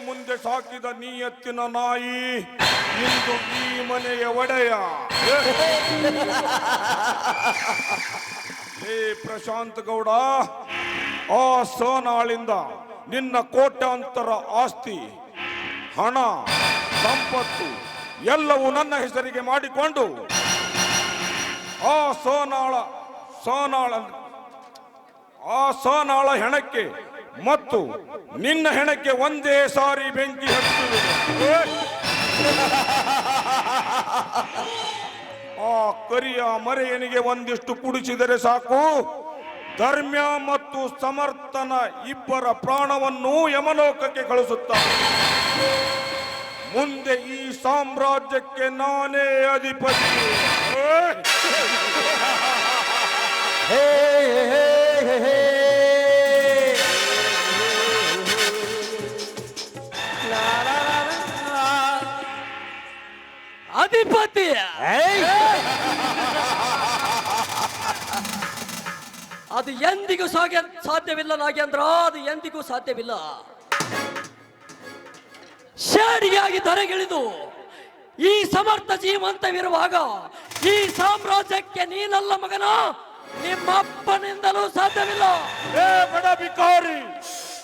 ಮುಂದೆ ಸಾಕಿದ ನೀ ಎತ್ತಿನ ನಾಯಿ ಇಂದು ಈ ಮನೆಯ ಒಡೆಯ. ಏ ಪ್ರಶಾಂತ್ ಗೌಡ ಆ ಸೋನಾಳಿಂದ ನಿನ್ನ ಕೋಟ್ಯಾಂತರ ಆಸ್ತಿ ಹಣ ಸಂಪತ್ತು ಎಲ್ಲವೂ ನನ್ನ ಹೆಸರಿಗೆ ಮಾಡಿಕೊಂಡು ಆ ಸೋನಾಳ ಸೋನಾಳ ಆ ಸೋನಾಳ ಹೆಣಕ್ಕೆ ಮತ್ತು ನಿನ್ನ ಹೆಣಕ್ಕೆ ಒಂದೇ ಸಾರಿ ಬೆಂಕಿ ಹಚ್ಚುವುದು. ಆ ಕರಿಯ ಮರೆಯನಿಗೆ ಒಂದಿಷ್ಟು ಕುಡಿಸಿದರೆ ಸಾಕು. ಧರ್ಮ್ಯ ಮತ್ತು ಸಮರ್ಥನ ಇಬ್ಬರ ಪ್ರಾಣವನ್ನು ಯಮಲೋಕಕ್ಕೆ ಕಳಿಸುತ್ತಾರೆ ಮುಂದೆ ಈ ಸಾಮ್ರಾಜ್ಯಕ್ಕೆ ನಾನೇ ಅಧಿಪತಿ! ಹೇ ಹೇ ಹೇ ಏಯ್! ಅದು ಎಂದಿಗೂ ಸಾಧ್ಯ ಸಾಧ್ಯವಿಲ್ಲ ನಾಗೇಂದ್ರ. ಅದು ಎಂದಿಗೂ ಸಾಧ್ಯವಿಲ್ಲ. ಶಾಡಿಯಾಗಿ ತರೆಗಿಳಿದು ಈ ಸಮರ್ಥ ಜೀವಂತವಿರುವಾಗ ಈ ಸಾಮ್ರಾಜ್ಯಕ್ಕೆ ನೀನಲ್ಲ ಮಗನ. ನಿಮ್ಮಪ್ಪನಿಂದಲೂ ಸಾಧ್ಯವಿಲ್ಲ. ಏ ಬಡ ಬಿಕಾರಿ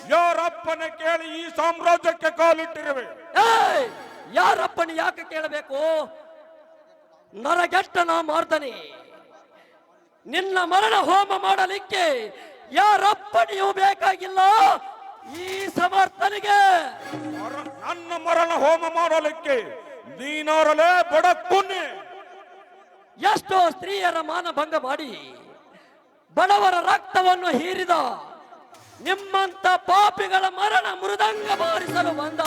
ಯಾರಪ್ಪನ ಕೇಳಿ ಈ ಸಾಮ್ರಾಜ್ಯಕ್ಕೆ ಕಾಲಿಟ್ಟಿರುವೆ? ಏಯ್! ಯಾರಪ್ಪನ ಯಾಕೆ ಕೇಳಬೇಕು? ನರಗೆಟ್ಟನ ಮಾರ್ದನೆ. ನಿನ್ನ ಮರಣ ಹೋಮ ಮಾಡಲಿಕ್ಕೆ ಯಾರಪ್ಪನಿಯೂ ಬೇಕಾಗಿಲ್ಲ. ಈ ಸಮರ್ಥನಿಗೆ. ಮರ- ನನ್ನ ಮರಣ ಹೋಮ ಮಾಡಲಿಕ್ಕೆ ನೀನಾರಲೇ ಬಡ ಕುನ್ನಿ ಎಷ್ಟೋ ಸ್ತ್ರೀಯರ ಮಾನಭಂಗ ಮಾಡಿ ಬಡವರ ರಕ್ತವನ್ನು ಹೀರಿದ ನಿಮ್ಮಂತ ಪಾಪಿಗಳ ಮರಣ ಮೃದಂಗ ಬಾರಿಸಲು ಬಂದ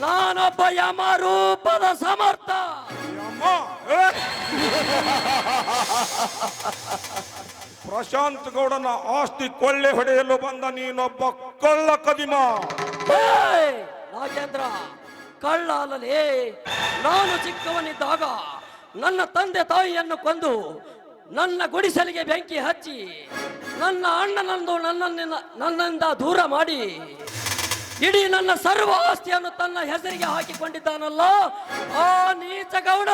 ನಾನೊಬ್ಬ ಯಮರೂಪದ ಸಮರ್ಥ! ಪ್ರಶಾಂತ್ ಗೌಡನ ಆಸ್ತಿ ಕೊಳ್ಳೆ ಹೊಡೆಯಲು ಬಂದ ನೀನೊಬ್ಬ ಕಳ್ಳ ಕದಿಮ ಏಯ್! ನಾಗೇಂದ್ರ ಕಳ್ಳ ನಾನು ಚಿಕ್ಕವನಿದ್ದಾಗ ನನ್ನ ತಂದೆ ತಾಯಿಯನ್ನು ಕೊಂದು ನನ್ನ ಗುಡಿಸಲಿಗೆ ಬೆಂಕಿ ಹಚ್ಚಿ ನನ್ನ ಅಣ್ಣನಂದು ನನ್ನನ್ನ ನನ್ನಿಂದ ದೂರ ಮಾಡಿ ಇಡೀ ನನ್ನ ಸರ್ವ ಆಸ್ತಿಯನ್ನು ತನ್ನ ಹೆಸರಿಗೆ ಹಾಕಿಕೊಂಡಿದ್ದಾನಲ್ಲ? ಆ ನೀಚ ಗೌಡ!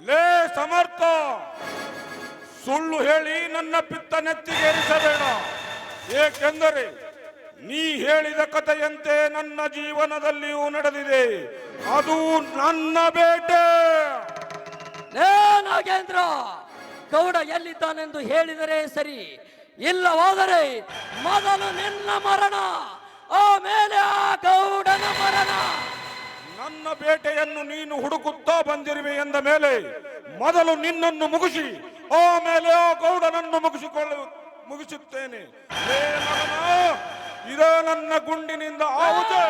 ಲೇ ಸಮರ್ಥ! ಸುಳ್ಳು ಹೇಳಿ ನನ್ನ ಪಿತ್ತ ನೆತ್ತಿಗೇರಿಸಬೇಡ ಏಕೆಂದರೆ ನೀ ಹೇಳಿದ ಕಥೆಯಂತೆ ನನ್ನ ಜೀವನದಲ್ಲಿಯೂ ನಡೆದಿದೆ. ಅದು ನನ್ನ ಬೇಟೆ! ಲೇ ನಾಗೇಂದ್ರ! ಗೌಡ ಎಲ್ಲಿದ್ದಾನೆಂದು ಹೇಳಿದರೆ ಸರಿ. ಇಲ್ಲವಾದರೆ ಮೊದಲು ನಿನ್ನ ಮರಣ! ಆಮೇಲೆ ಆ ಗೌಡನ ಮರಣ. ನನ್ನ ಬೇಟೆಯನ್ನು ನೀನು ಹುಡುಕುತ್ತಾ ಬಂದಿರುವೆ ಎಂದ ಮೇಲೆ ಮೊದಲು ನಿನ್ನನ್ನು ಮುಗಿಸಿ, ಆಮೇಲೆ ಆ ಗೌಡನನ್ನು ಮುಗಿಸಿಕೊಳ್ಳ, ಮುಗಿಸುತ್ತೇನೆ. ಇದೇ ನನ್ನ ಗುಂಡಿನಿಂದ ಆಹುತಿ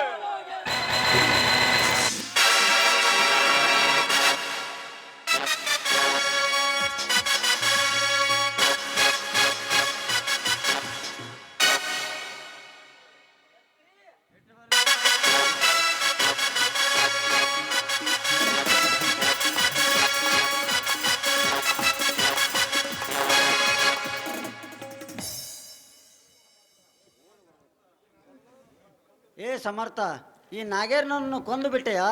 ಸಮರ್ಥ ಈ ನಾಗೇರ್ನನ್ನು ಕೊಂದು ಬಿಟ್ಟೆಯಾ?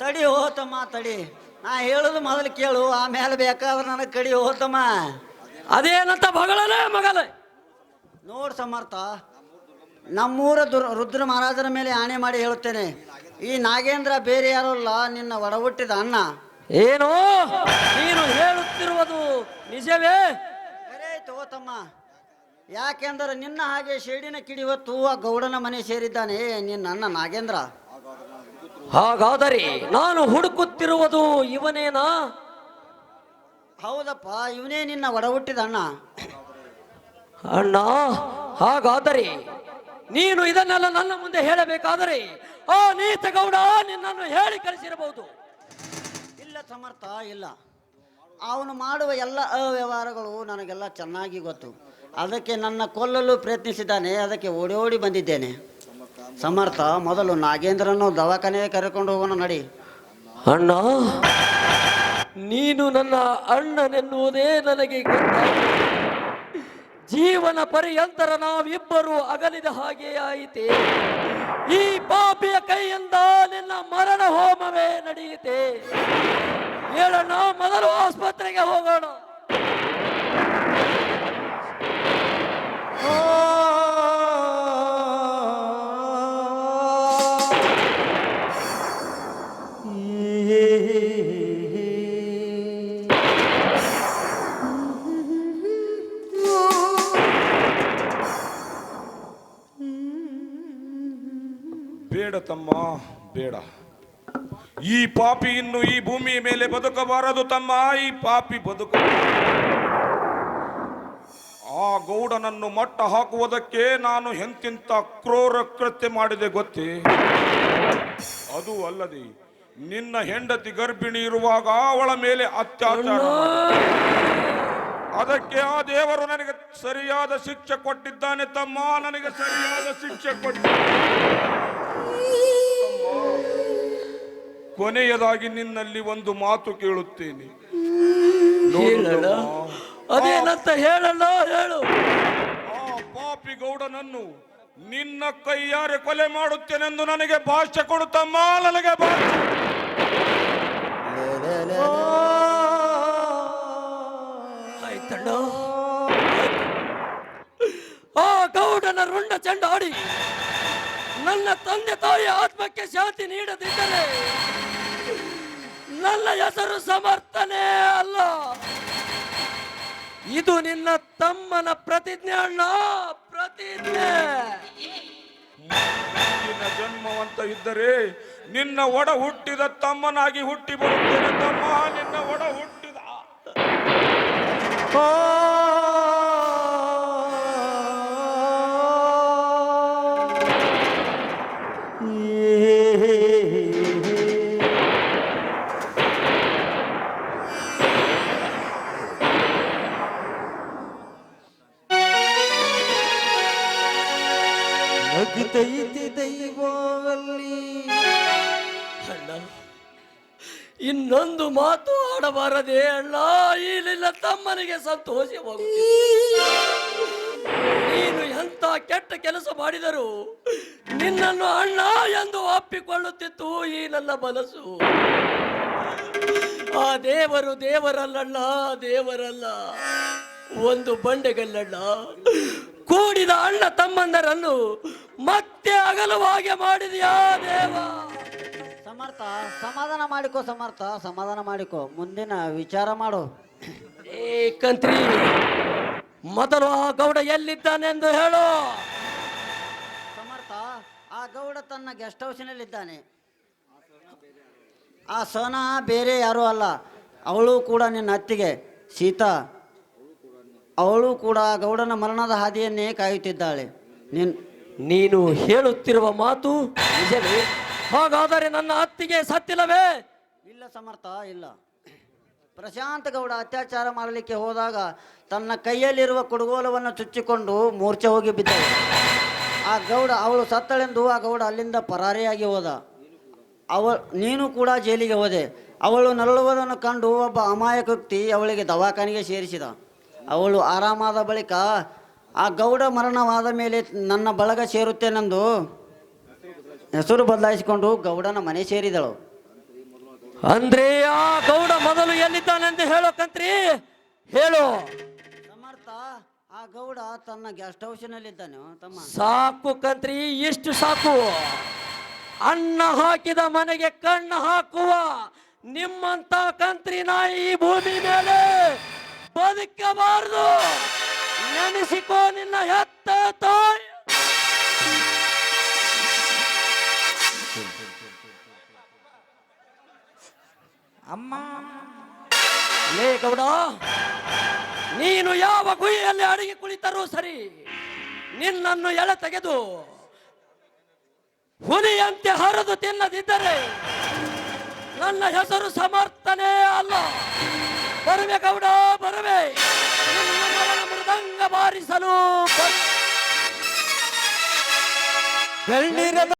ತಡಿ ಹೋತಮ್ಮ ತಡಿ. ನಾ ಹೇಳುದು ಮೊದಲು ಕೇಳು ಆಮೇಲೆ ಬೇಕಾದ್ರೆ ನನಗೆ ಕಡಿ ಹೋತಮ್ಮ ಅದೇನಂತ ಮಗಳೇ ಮಗಳೇ ನೋಡ್ ಸಮರ್ಥ ನಮ್ಮೂರ ದುರ್ ರುದ್ರ ಮಹಾರಾಜರ ಮೇಲೆ ಆಣೆ ಮಾಡಿ ಹೇಳುತ್ತೇನೆ. ಈ ನಾಗೇಂದ್ರ ಬೇರೆ ಯಾರು ಅಲ್ಲ ನಿನ್ನ ಒಡಹುಟ್ಟಿದ ಅಣ್ಣ. ಏನು? ನೀನು ಹೇಳುತ್ತಿರುವುದು ನಿಜವೇ? ಸರಿ ತಗೋತಮ್ಮ ಯಾಕೆಂದರೆ ನಿನ್ನ ಹಾಗೆ ಶೇಡಿನ ಕಿಡಿ ಹೊತ್ತು ಆ ಗೌಡನ ಮನೆ ಸೇರಿದ್ದಾನೆ ನಿನ್ನ ಅಣ್ಣ ನಾಗೇಂದ್ರ. ಹಾಗಾದರೆ ನಾನು ಹುಡುಕುತ್ತಿರುವುದು ಇವನೇನಾ? ಹೌದಪ್ಪ ಇವನೇ ನಿನ್ನ ಒಡ ಹುಟ್ಟಿದ ಅಣ್ಣ. ಅಣ್ಣ ಹಾಗಾದರೆ ನೀನು ಇದನ್ನೆಲ್ಲ ನನ್ನ ಮುಂದೆ ಹೇಳಬೇಕಾದರೆ ಆ ನೀತ ಗೌಡ ನಿನ್ನನ್ನು ಹೇಳಿ ಕಳಿಸಿರಬಹುದು. ಇಲ್ಲ ಸಮರ್ಥ ಇಲ್ಲ. ಅವನು ಮಾಡುವ ಎಲ್ಲ ಅವ್ಯವಹಾರಗಳು ನನಗೆಲ್ಲ ಚೆನ್ನಾಗಿ ಗೊತ್ತು. ಅದಕ್ಕೆ ನನ್ನ ಕೊಲ್ಲಲು ಪ್ರಯತ್ನಿಸಿದ್ದಾನೆ, ಅದಕ್ಕೆ ಓಡಿ ಓಡಿ ಬಂದಿದ್ದೇನೆ. ಸಮರ್ಥ, ಮೊದಲು ನಾಗೇಂದ್ರನು ದವಾಖಾನೆಗೆ ಕರೆಕೊಂಡು ಹೋಗೋಣ ನಡಿ. ಅಣ್ಣ, ನೀನು ನನ್ನ ಅಣ್ಣನೆನ್ನುವುದೇ ನನಗೆ ಜೀವನ ಪರ್ಯಂತರ ನಾವಿಬ್ಬರು ಅಗಲಿದ ಹಾಗೆ ಆಯಿತೆ. ಈ ಪಾಪಿಯ ಕೈಯಿಂದ ನಿನ್ನ ಮರಣ ಹೋಮವೇ ನಡೆಯುತ್ತೆ ಹೇಳಣ್ಣ ಮೊದಲು ಆಸ್ಪತ್ರೆಗೆ ಹೋಗೋಣ ಬೇಡ ತಮ್ಮ ಬೇಡ ಈ ಪಾಪಿ ಇನ್ನು ಈ ಭೂಮಿಯ ಮೇಲೆ ಬದುಕಬಾರದು ತಮ್ಮ ಈ ಪಾಪಿ ಬದುಕ ಆ ಗೌಡನನ್ನು ಮಟ್ಟ ಹಾಕುವುದಕ್ಕೆ ನಾನು ಎಂತಿಂತ ಕ್ರೋರ ಕೃತ್ಯ ಮಾಡಿದೆ ಗೊತ್ತೇ? ಅದು ಅಲ್ಲದೆ ನಿನ್ನ ಹೆಂಡತಿ ಗರ್ಭಿಣಿ ಇರುವಾಗ ಅವಳ ಮೇಲೆ ಅತ್ಯಾಚಾರ. ಅದಕ್ಕೆ ಆ ದೇವರು ನನಗೆ ಸರಿಯಾದ ಶಿಕ್ಷೆ ಕೊಟ್ಟಿದ್ದಾನೆ ತಮ್ಮ ನನಗೆ ಸರಿಯಾದ ಶಿಕ್ಷೆ ಕೊಟ್ಟ ಕೊನೆಯದಾಗಿ ನಿನ್ನಲ್ಲಿ ಒಂದು ಮಾತು ಕೇಳುತ್ತೇನೆ. ಅದೇನಂತ ಹೇಳಲ್ಲ? ಹೇಳು. ಆ ಪಾಪಿ ಗೌಡನನ್ನು ನಿನ್ನ ಕೈಯಾರೆ ಕೊಲೆ ಮಾಡುತ್ತೇನೆಂದು ನನಗೆ ಭಾಷ್ಯ ಕೊಡುತ್ತಮ್ಮ ನನಗೆ ಭಾಷ್ಯ. ಆಯ್ತಣ್ಣ. ಆ ಗೌಡನ ರುಂಡ ಚೆಂಡಾಡಿ. ನನ್ನ ತಂದೆ ತಾಯಿ ಆತ್ಮಕ್ಕೆ ಶಾಂತಿ ನೀಡದಿದ್ದರೆ ನನ್ನ ಹೆಸರು ಸಮರ್ಥನೆ ಅಲ್ಲ. ಇದು ನಿನ್ನ ತಮ್ಮನ ಪ್ರತಿಜ್ಞೆ ಅಣ್ಣ ಪ್ರತಿಜ್ಞೆ. ನಿನ್ನ ಜನ್ಮವಂತ ಇದ್ದರೆ ನಿನ್ನ ಒಡ ಹುಟ್ಟಿದ ತಮ್ಮನಾಗಿ ಹುಟ್ಟಿ ಬರುತ್ತೇನೆ ತಮ್ಮ ನಿನ್ನ ಒಡ ಹುಟ್ಟಿದ. ನಗಿತೈತಿ ದೈವಲ್ಲಿ ಅಣ್ಣ, ಇನ್ನೊಂದು ಮಾತು ಆಡಬಾರದೆ ಅಣ್ಣ. ಇಲ್ಲಿಲ್ಲ ತಮ್ಮನಿಗೆ ಸಂತೋಷವಾಗುತ್ತೆ ನೀನು ಎಂತ ಕೆಟ್ಟ ಕೆಲಸ ಮಾಡಿದರು ನಿನ್ನನ್ನು ಅಣ್ಣ ಎಂದು ಒಪ್ಪಿಕೊಳ್ಳುತ್ತಿತ್ತು ಈ ನನ್ನ ಮನಸ್ಸು. ಆ ದೇವರು ದೇವರಲ್ಲಣ್ಣ, ದೇವರಲ್ಲ. ಒಂದು ಬಂಡೆಗಲ್ಲಣ್ಣ. ಕೂಡಿದ ಅಣ್ಣ ತಮ್ಮಂದರನ್ನು ಮತ್ತೆ ಅಗಲವಾಗಿ ಮಾಡಿದ್ಯಾ ದೇವ? ಸಮರ್ಥ ಸಮಾಧಾನ ಮಾಡಿಕೋ ಸಮರ್ಥ ಸಮಾಧಾನ ಮಾಡಿಕೋ. ಮುಂದಿನ ವಿಚಾರ ಮಾಡು. ಏ ಕಂತ್ರಿ ಮೊದಲು ಆ ಗೌಡ ಎಲ್ಲಿದ್ದಾನೆಂದು ಹೇಳು. ಸಮರ್ಥ ಆ ಗೌಡ ತನ್ನ ಗೆಸ್ಟ್ ಹೌಸ್ನಲ್ಲಿದ್ದಾನೆ. ಆ ಸೋನ ಬೇರೆ ಯಾರೂ ಅಲ್ಲ. ಅವಳು ಕೂಡ ನಿನ್ನ ಅತ್ತಿಗೆ. ಸೀತಾ ಅವಳು ಕೂಡ ಗೌಡನ ಮರಣದ ಹಾದಿಯನ್ನೇ ಕಾಯುತ್ತಿದ್ದಾಳೆ. ನಿನ್ ನೀನು ಹೇಳುತ್ತಿರುವ ಮಾತು ನಿಜವೇ? ಹಾಗಾದರೆ ನನ್ನ ಅತ್ತಿಗೆ ಸತ್ತಿಲ್ಲವೇ ಇಲ್ಲ ಸಮರ್ಥ, ಇಲ್ಲ. ಪ್ರಶಾಂತ ಗೌಡ ಅತ್ಯಾಚಾರ ಮಾಡಲಿಕ್ಕೆ ಹೋದಾಗ ತನ್ನ ಕೈಯಲ್ಲಿರುವ ಕುಡುಗೋಲವನ್ನು ಚುಚ್ಚಿಕೊಂಡು ಮೂರ್ಛೆ ಹೋಗಿ ಬಿದ್ದ ಆ ಗೌಡ, ಅವಳು ಸತ್ತಳೆಂದು ಆ ಗೌಡ ಅಲ್ಲಿಂದ ಪರಾರಿಯಾಗಿ ಹೋದ. ಅವ ನೀನು ಕೂಡ ಜೈಲಿಗೆ ಹೋದೆ. ಅವಳು ನರಳುವುದನ್ನು ಕಂಡು ಒಬ್ಬ ಅಮಾಯಕ ವ್ಯಕ್ತಿ ಅವಳಿಗೆ ದವಾಖಾನೆಗೆ ಸೇರಿಸಿದ. ಅವಳು ಆರಾಮಾದ ಬಳಿಕ ಆ ಗೌಡ ಮರಣವಾದ ಮೇಲೆ ನನ್ನ ಬಳಗ ಸೇರುತ್ತೇನೆಂದು ಹೆಸರು ಬದಲಾಯಿಸಿಕೊಂಡು ಗೌಡನ ಮನೆ ಸೇರಿದಳು. ಅಂದ್ರೆ ಆ ಗೌಡ ಮೊದಲು ಎಲ್ಲಿದ್ದಾನೆಂದು ಹೇಳೋ ಕಂತ್ರಿ. ಹೇಳು. ಸಮರ್ಥ ಆ ಗೌಡ ತನ್ನ ಗೆಸ್ಟ್ ಹೌಸಿನಲ್ಲಿದ್ದಾನೆ ತಮ್ಮ. ಸಾಕು ಕಂತ್ರಿ ಎಷ್ಟು ಸಾಕು. ಅನ್ನ ಹಾಕಿದ ಮನೆಗೆ ಕಣ್ಣು ಹಾಕುವ ನಿಮ್ಮಂತ ಕಂತ್ರಿ ನಾಯಿ ಈ ಭೂಮಿ ಮೇಲೆ ಬದುಕಬಾರದು. ನೆನೆಸಿಕೋ ನಿನ್ನ ಹೆತ್ತ ತಾಯಿ. ಅಮ್ಮ, ಲೇ ಗೌಡ, ನೀನು ಯಾವ ಗುಹೆಯಲ್ಲಿ ಅಡಿಗೆ ಕುಳಿತರೂ ಸರಿ, ನಿನ್ನನ್ನು ಎಳೆ ತೆಗೆದು ಹುಲಿಯಂತೆ ಹರಿದು ತಿನ್ನದಿದ್ದರೆ ನನ್ನ ಹೆಸರು ಸಮರ್ಥನೆ ಅಲ್ಲ. ಬರುವೆ ಗೌಡ, ಬರುವೆ. ಬಾರಿಸಲು ಬರು- ಬೆಳ್ಳಿರದ